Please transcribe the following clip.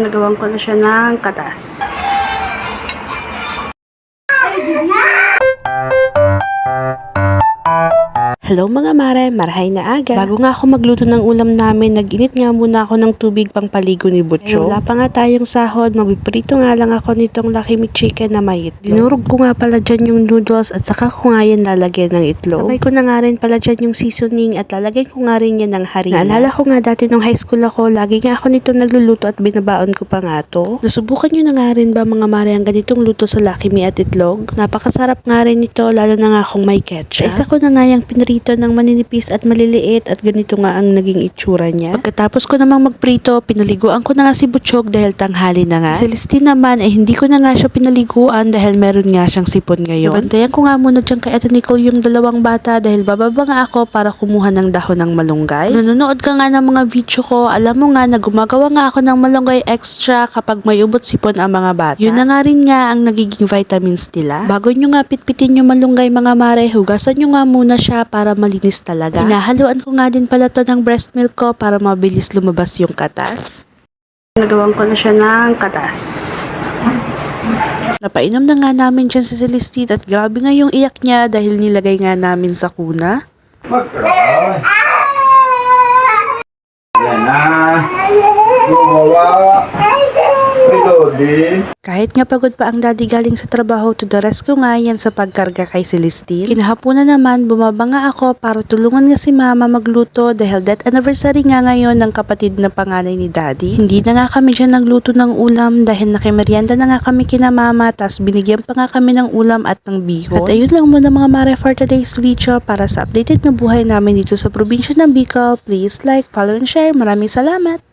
Nagawan ko na siya ng katas. Hello mga mare, marahay na aga. Bago nga ako magluto ng ulam namin, nag-init nga muna ako ng tubig pang paligo ni Butcho. Ay, wala pa nga tayong sahod, magpiprito nga lang ako nitong Me Chicken na may itlog. Dinurog ko nga pala dyan yung noodles at saka ko nga yan lalagyan ng itlog. Sabay ko na nga rin pala dyan yung seasoning at lalagyan ko nga rin yan ng harina. Naalala ko nga dati nung high school ako, lagi nga ako nitong nagluluto at binabaon ko pa nga to. Nasubukan nyo na nga rin ba mga mare ang ganitong luto sa Me at itlog? Napakasarap nga rin ito lalo na nga kung may ketchup. Isa ko na nga yung pinrito ng maninipis at maliliit at ganito nga ang naging itsura niya. Pagkatapos ko namang magprito, pinaliguan ko na nga si Butchog dahil tanghali na nga. Si Celestine naman ay hindi ko na nga siya pinaliguan dahil meron nga siyang sipon ngayon. Nabantayan ko nga muna dyan kay Ate Nicole yung dalawang bata dahil bababa nga ako para kumuha ng dahon ng malunggay. Nanonood ka nga ng mga video ko, alam mo nga na gumagawa nga ako ng malunggay extra kapag may ubot sipon ang mga bata. Yun na nga rin nga ang nagiging vitamins nila. Bago nyo nga pitpitin yung malunggay mga mare, hugasan nyo nga muna siya para malinis talaga. Hinahaluan ko nga din pala to ng breast milk ko para mabilis lumabas yung katas. Nagawan ko na siya ng katas. Napainom na nga namin dyan si Celestine at grabe nga yung iyak niya dahil nilagay nga namin sa kuna. Yan na. Gumawa. Kahit nga pagod pa ang daddy galing sa trabaho, to the rescue nga yan sa pagkarga kay Celestine. Kinahaponan naman, bumaba nga ako para tulungan nga si mama magluto dahil death anniversary nga ngayon ng kapatid na panganay ni daddy. Hindi na nga kami dyan nagluto ng ulam dahil nakimeryenda na nga kami kina mama tas binigyan pa nga kami ng ulam at ng bihon. At ayun lang muna mga mare for today's video para sa updated na buhay namin dito sa probinsya ng Bicol. Please like, follow and share. Maraming salamat!